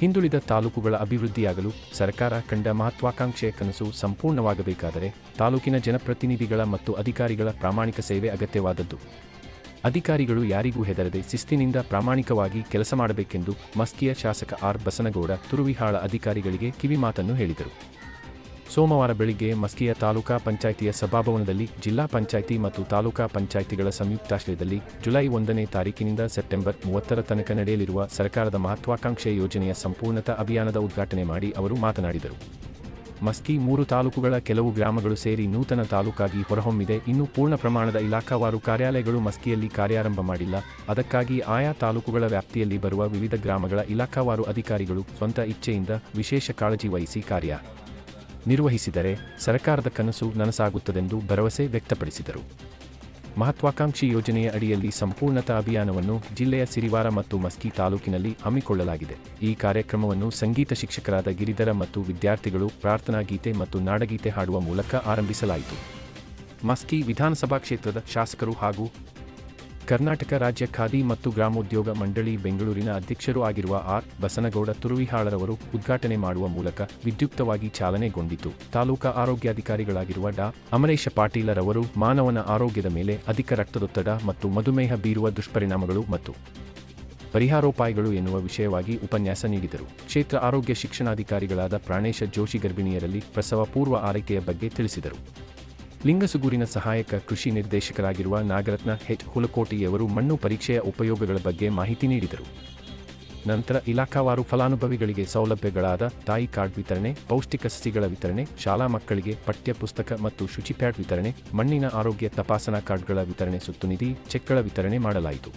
ಹಿಂದುಳಿದ ತಾಲೂಕುಗಳ ಅಭಿವೃದ್ಧಿಯಾಗಲು ಸರ್ಕಾರ ಕಂಡ ಮಹತ್ವಾಕಾಂಕ್ಷೆಯ ಕನಸು ಸಂಪೂರ್ಣವಾಗಬೇಕಾದರೆ ತಾಲೂಕಿನ ಜನಪ್ರತಿನಿಧಿಗಳ ಮತ್ತು ಅಧಿಕಾರಿಗಳ ಪ್ರಾಮಾಣಿಕ ಸೇವೆ ಅಗತ್ಯವಾದದ್ದು. ಅಧಿಕಾರಿಗಳು ಯಾರಿಗೂ ಹೆದರದೆ ಶಿಸ್ತಿನಿಂದ ಪ್ರಾಮಾಣಿಕವಾಗಿ ಕೆಲಸ ಮಾಡಬೇಕೆಂದು ಮಸ್ಕಿಯ ಶಾಸಕ ಆರ್ ಬಸನಗೌಡ ತುರುವಿಹಾಳ ಅಧಿಕಾರಿಗಳಿಗೆ ಕಿವಿಮಾತನ್ನು ಹೇಳಿದರು. ಸೋಮವಾರ ಬೆಳಿಗ್ಗೆ ಮಸ್ಕಿಯ ತಾಲೂಕಾ ಪಂಚಾಯಿತಿಯ ಸಭಾಭವನದಲ್ಲಿ ಜಿಲ್ಲಾ ಪಂಚಾಯಿತಿ ಮತ್ತು ತಾಲೂಕಾ ಪಂಚಾಯಿತಿಗಳ ಸಂಯುಕ್ತಾಶ್ರಯದಲ್ಲಿ ಜುಲೈ ಒಂದನೇ ತಾರೀಕಿನಿಂದ ಸೆಪ್ಟೆಂಬರ್ ಮೂವತ್ತರ ತನಕ ನಡೆಯಲಿರುವ ಸರ್ಕಾರದ ಮಹತ್ವಾಕಾಂಕ್ಷೆ ಯೋಜನೆಯ ಸಂಪೂರ್ಣತಾ ಅಭಿಯಾನದ ಉದ್ಘಾಟನೆ ಮಾಡಿ ಅವರು ಮಾತನಾಡಿದರು. ಮಸ್ಕಿ ಮೂರು ತಾಲೂಕುಗಳ ಕೆಲವು ಗ್ರಾಮಗಳು ಸೇರಿ ನೂತನ ತಾಲೂಕಾಗಿ ಹೊರಹೊಮ್ಮಿದೆ. ಇನ್ನು ಪೂರ್ಣ ಪ್ರಮಾಣದ ಇಲಾಖಾವಾರು ಕಾರ್ಯಾಲಯಗಳು ಮಸ್ಕಿಯಲ್ಲಿ ಕಾರ್ಯಾರಂಭ ಮಾಡಿಲ್ಲ. ಅದಕ್ಕಾಗಿ ಆಯಾ ತಾಲೂಕುಗಳ ವ್ಯಾಪ್ತಿಯಲ್ಲಿ ಬರುವ ವಿವಿಧ ಗ್ರಾಮಗಳ ಇಲಾಖಾವಾರು ಅಧಿಕಾರಿಗಳು ಸ್ವಂತ ಇಚ್ಛೆಯಿಂದ ವಿಶೇಷ ಕಾಳಜಿ ವಹಿಸಿ ಕಾರ್ಯ ನಿರ್ವಹಿಸಿದರೆ ಸರ್ಕಾರದ ಕನಸು ನನಸಾಗುತ್ತದೆಂದು ಭರವಸೆ ವ್ಯಕ್ತಪಡಿಸಿದರು. ಮಹತ್ವಾಕಾಂಕ್ಷಿ ಯೋಜನೆಯ ಅಡಿಯಲ್ಲಿ ಸಂಪೂರ್ಣತಾ ಅಭಿಯಾನವನ್ನು ಜಿಲ್ಲೆಯ ಸಿರಿವಾರ ಮತ್ತು ಮಸ್ಕಿ ತಾಲೂಕಿನಲ್ಲಿ ಹಮ್ಮಿಕೊಳ್ಳಲಾಗಿದೆ. ಈ ಕಾರ್ಯಕ್ರಮವನ್ನು ಸಂಗೀತ ಶಿಕ್ಷಕರಾದ ಗಿರಿಧರ ಮತ್ತು ವಿದ್ಯಾರ್ಥಿಗಳು ಪ್ರಾರ್ಥನಾ ಗೀತೆ ಮತ್ತು ನಾಡಗೀತೆ ಹಾಡುವ ಮೂಲಕ ಆರಂಭಿಸಲಾಯಿತು. ಮಸ್ಕಿ ವಿಧಾನಸಭಾ ಕ್ಷೇತ್ರದ ಶಾಸಕರು ಹಾಗೂ ಕರ್ನಾಟಕ ರಾಜ್ಯ ಖಾದಿ ಮತ್ತು ಗ್ರಾಮೋದ್ಯೋಗ ಮಂಡಳಿ ಬೆಂಗಳೂರಿನ ಅಧ್ಯಕ್ಷರೂ ಆಗಿರುವ ಆರ್. ಬಸನಗೌಡ ತುರುವಿಹಾಳರವರು ಉದ್ಘಾಟನೆ ಮಾಡುವ ಮೂಲಕ ವಿದ್ಯುಕ್ತವಾಗಿ ಚಾಲನೆಗೊಂಡಿತು. ತಾಲೂಕಾ ಆರೋಗ್ಯಾಧಿಕಾರಿಗಳಾಗಿರುವ ಡಾ. ಅಮರೇಶ ಪಾಟೀಲರವರು ಮಾನವನ ಆರೋಗ್ಯದ ಮೇಲೆ ಅಧಿಕ ರಕ್ತದೊತ್ತಡ ಮತ್ತು ಮಧುಮೇಹ ಬೀರುವ ದುಷ್ಪರಿಣಾಮಗಳು ಮತ್ತು ಪರಿಹಾರೋಪಾಯಗಳು ಎನ್ನುವ ವಿಷಯವಾಗಿ ಉಪನ್ಯಾಸ ನೀಡಿದರು. ಕ್ಷೇತ್ರ ಆರೋಗ್ಯ ಶಿಕ್ಷಣಾಧಿಕಾರಿಗಳಾದ ಪ್ರಾಣೇಶ ಜೋಶಿ ಗರ್ಭಿಣಿಯರಲ್ಲಿ ಪ್ರಸವ ಪೂರ್ವ ಆರೈಕೆಯ ಬಗ್ಗೆ ತಿಳಿಸಿದರು. ಲಿಂಗಸುಗೂರಿನ ಸಹಾಯಕ ಕೃಷಿ ನಿರ್ದೇಶಕರಾಗಿರುವ ನಾಗರತ್ನ ಹೆಚ್ ಹುಲಕೋಟಿಯವರು ಮಣ್ಣು ಪರೀಕ್ಷೆಯ ಉಪಯೋಗಗಳ ಬಗ್ಗೆ ಮಾಹಿತಿ ನೀಡಿದರು. ನಂತರ ಇಲಾಖಾವಾರು ಫಲಾನುಭವಿಗಳಿಗೆ ಸೌಲಭ್ಯಗಳಾದ ತಾಯಿ ಕಾರ್ಡ್ ವಿತರಣೆ, ಪೌಷ್ಟಿಕ ಸಸಿಗಳ ವಿತರಣೆ, ಶಾಲಾ ಮಕ್ಕಳಿಗೆ ಪಠ್ಯಪುಸ್ತಕ ಮತ್ತು ಶುಚಿಪ್ಯಾಡ್ ವಿತರಣೆ, ಮಣ್ಣಿನ ಆರೋಗ್ಯ ತಪಾಸಣಾ ಕಾರ್ಡ್ಗಳ ವಿತರಣೆ ಸುತ್ತುನಿಧಿ ಚೆಕ್ಗಳ ವಿತರಣೆ ಮಾಡಲಾಯಿತು.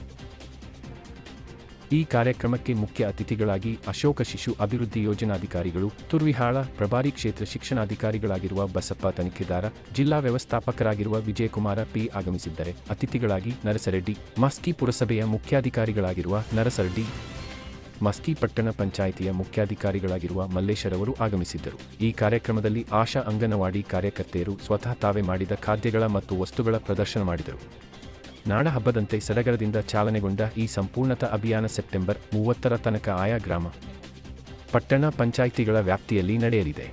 ಈ ಕಾರ್ಯಕ್ರಮಕ್ಕೆ ಮುಖ್ಯ ಅತಿಥಿಗಳಾಗಿ ಅಶೋಕ ಶಿಶು ಅಭಿವೃದ್ಧಿ ಯೋಜನಾಧಿಕಾರಿಗಳು, ತುರ್ವಿಹಾಳ ಪ್ರಭಾರಿ ಕ್ಷೇತ್ರ ಶಿಕ್ಷಣಾಧಿಕಾರಿಗಳಾಗಿರುವ ಬಸಪ್ಪ ತನಿಖೆದಾರ, ಜಿಲ್ಲಾ ವ್ಯವಸ್ಥಾಪಕರಾಗಿರುವ ವಿಜಯಕುಮಾರ ಪಿ ಆಗಮಿಸಿದ್ದರೆ. ಅತಿಥಿಗಳಾಗಿ ನರಸರೆಡ್ಡಿ, ಮಸ್ಕಿ ಪುರಸಭೆಯ ಮುಖ್ಯಾಧಿಕಾರಿಗಳಾಗಿರುವ ನರಸರೆಡ್ಡಿ, ಮಸ್ಕಿ ಪಟ್ಟಣ ಪಂಚಾಯಿತಿಯ ಮುಖ್ಯಾಧಿಕಾರಿಗಳಾಗಿರುವ ಮಲ್ಲೇಶರವರು ಆಗಮಿಸಿದ್ದರು. ಈ ಕಾರ್ಯಕ್ರಮದಲ್ಲಿ ಆಶಾ ಅಂಗನವಾಡಿ ಕಾರ್ಯಕರ್ತೆಯರು ಸ್ವತಃ ತಾವೇ ಮಾಡಿದ ಖಾದ್ಯಗಳ ಮತ್ತು ವಸ್ತುಗಳ ಪ್ರದರ್ಶನ ಮಾಡಿದರು. ನಾಡ ಹಬ್ಬದಂತೆ ಸಡಗರದಿಂದ ಚಾಲನೆಗೊಂಡ ಈ ಸಂಪೂರ್ಣತ ಅಭಿಯಾನ ಸೆಪ್ಟೆಂಬರ್ ಮೂವತ್ತರ ತನಕ ಆಯಾ ಗ್ರಾಮ, ಪಟ್ಟಣ ಪಂಚಾಯಿತಿಗಳ ವ್ಯಾಪ್ತಿಯಲ್ಲಿ ನಡೆಯಲಿದೆ.